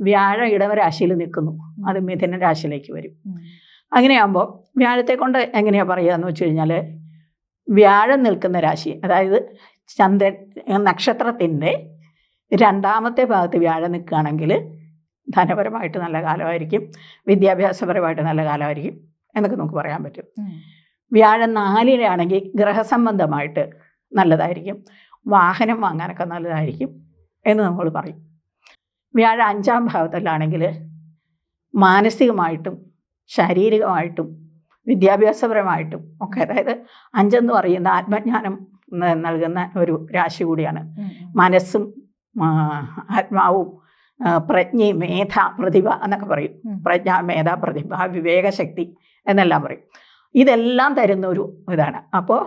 വ്യാഴം ഇടവരാശിയിൽ നിൽക്കുന്നു. അത് മിഥുന രാശിയിലേക്ക് വരും. അങ്ങനെയാകുമ്പോൾ വ്യാഴത്തെ കൊണ്ട് എങ്ങനെയാണ് പറയുക എന്ന് വെച്ച് കഴിഞ്ഞാൽ വ്യാഴം നിൽക്കുന്ന രാശി അതായത് ചന്ദ്രൻ നക്ഷത്രത്തിന്റെ രണ്ടാമത്തെ ഭാഗത്ത് വ്യാഴം നിൽക്കുകയാണെങ്കിൽ ധനപരമായിട്ട് നല്ല കാലമായിരിക്കും വിദ്യാഭ്യാസപരമായിട്ട് നല്ല കാലമായിരിക്കും എന്നൊക്കെ നമുക്ക് പറയാൻ പറ്റും. വ്യാഴം നാലിലാണെങ്കിൽ ഗ്രഹസംബന്ധമായിട്ട് നല്ലതായിരിക്കും വാഹനം വാങ്ങാനൊക്കെ നല്ലതായിരിക്കും എന്ന് നമ്മൾ പറയും. വ്യാഴം അഞ്ചാം ഭാവത്തിലാണെങ്കിൽ മാനസികമായിട്ടും ശാരീരികമായിട്ടും വിദ്യാഭ്യാസപരമായിട്ടും ഒക്കെ അതായത് അഞ്ചെന്ന് പറയുന്ന ആത്മജ്ഞാനം നൽകുന്ന ഒരു രാശി കൂടിയാണ്. മനസ്സും ആത്മാവും പ്രജ്ഞ പ്രജ്ഞയും മേധ പ്രതിഭ എന്നൊക്കെ പറയും. പ്രജ്ഞ മേധ പ്രതിഭ വിവേകശക്തി എന്നെല്ലാം പറയും. ഇതെല്ലാം തരുന്ന ഒരു ഇതാണ്. അപ്പോൾ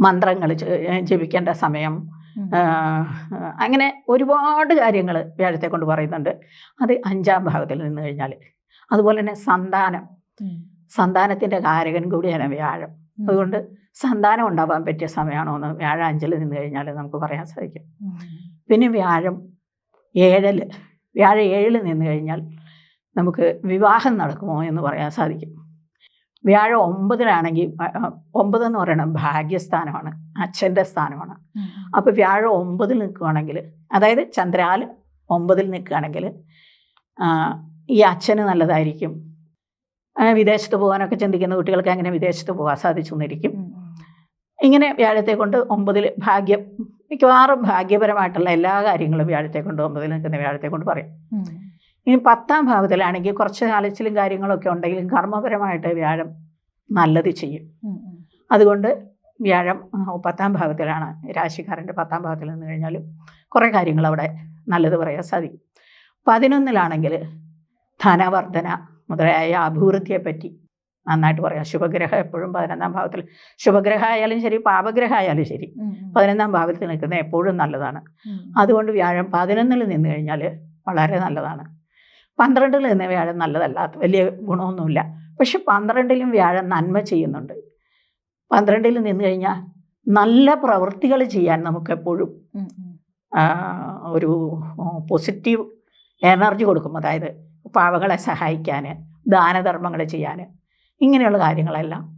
മന്ത്രങ്ങൾ ജപിക്കേണ്ട സമയം അങ്ങനെ ഒരുപാട് കാര്യങ്ങൾ വ്യാഴത്തെ കൊണ്ട് പറയുന്നുണ്ട്. അത് അഞ്ചാം ഭാഗത്തിൽ നിന്ന് കഴിഞ്ഞാൽ അതുപോലെ തന്നെ സന്താനം. സന്താനത്തിന്റെ കാരകൻ കൂടിയാണ് വ്യാഴം. അതുകൊണ്ട് സന്താനം ഉണ്ടാവാൻ പറ്റിയ സമയമാണോ എന്ന് വ്യാഴം അഞ്ചിൽ നിന്ന് കഴിഞ്ഞാൽ നമുക്ക് പറയാൻ സാധിക്കും. പിന്നെ വ്യാഴം ഏഴൽ. വ്യാഴം ഏഴിൽ നിന്ന് കഴിഞ്ഞാൽ നമുക്ക് വിവാഹം നടക്കുമോ എന്ന് പറയാൻ സാധിക്കും. വ്യാഴം ഒമ്പതിനാണെങ്കിൽ ഒമ്പത് എന്ന് പറയുന്നത് ഭാഗ്യസ്ഥാനമാണ് അച്ഛന്റെ സ്ഥാനമാണ്. അപ്പോൾ വ്യാഴം ഒമ്പതിൽ നിൽക്കുകയാണെങ്കിൽ അതായത് ചന്ദ്രാൽ ഒമ്പതിൽ നിൽക്കുകയാണെങ്കിൽ ഈ അച്ഛന് നല്ലതായിരിക്കും. വിദേശത്ത് പോകാനൊക്കെ ചിന്തിക്കുന്ന കുട്ടികൾക്ക് അങ്ങനെ വിദേശത്ത് പോകാൻ സാധിച്ചു എന്നിരിക്കും ഇങ്ങനെ വ്യാഴത്തെ കൊണ്ട് ഒമ്പതിൽ ഭാഗ്യം മിക്കവാറും ഭാഗ്യപരമായിട്ടുള്ള എല്ലാ കാര്യങ്ങളും വ്യാഴത്തെ കൊണ്ട് ഒമ്പതിൽ നിൽക്കുന്ന വ്യാഴത്തെ കൊണ്ട് പറയും. ഇനി പത്താം ഭാവത്തിലാണെങ്കിൽ കുറച്ച് അലച്ചിലും കാര്യങ്ങളൊക്കെ ഉണ്ടെങ്കിലും കർമ്മപരമായിട്ട് വ്യാഴം നല്ലത് ചെയ്യും. അതുകൊണ്ട് വ്യാഴം പത്താം ഭാവത്തിലാണ് രാശിക്കാരന്റെ പത്താം ഭാവത്തിൽ നിന്ന് കഴിഞ്ഞാലും കുറേ കാര്യങ്ങൾ അവിടെ നല്ലത് പറയാൻ സാധിക്കും. പതിനൊന്നിലാണെങ്കിൽ ധനവർധന മുതലായ അഭിവൃദ്ധിയെപ്പറ്റി നന്നായിട്ട് പറയാം. ശുഭഗ്രഹം എപ്പോഴും പതിനൊന്നാം ഭാവത്തിൽ. ശുഭഗ്രഹം ആയാലും ശരി പാപഗ്രഹം ആയാലും ശരി പതിനൊന്നാം ഭാവത്തിൽ നിൽക്കുന്നത് എപ്പോഴും നല്ലതാണ്. അതുകൊണ്ട് വ്യാഴം പതിനൊന്നിൽ നിന്ന് കഴിഞ്ഞാൽ വളരെ നല്ലതാണ്. പന്ത്രണ്ടിൽ നിന്ന് വ്യാഴം നല്ലതല്ല അത് വലിയ ഗുണമൊന്നുമില്ല. പക്ഷെ പന്ത്രണ്ടിലും വ്യാഴം നന്മ ചെയ്യുന്നുണ്ട്. പന്ത്രണ്ടിൽ നിന്ന് കഴിഞ്ഞാൽ നല്ല പ്രവൃത്തികൾ ചെയ്യാൻ നമുക്കെപ്പോഴും ഒരു പോസിറ്റീവ് എനർജി കൊടുക്കും. അതായത് പാവകളെ സഹായിക്കാൻ ദാനധർമ്മങ്ങൾ ചെയ്യാൻ ഇങ്ങനെയുള്ള കാര്യങ്ങളെല്ലാം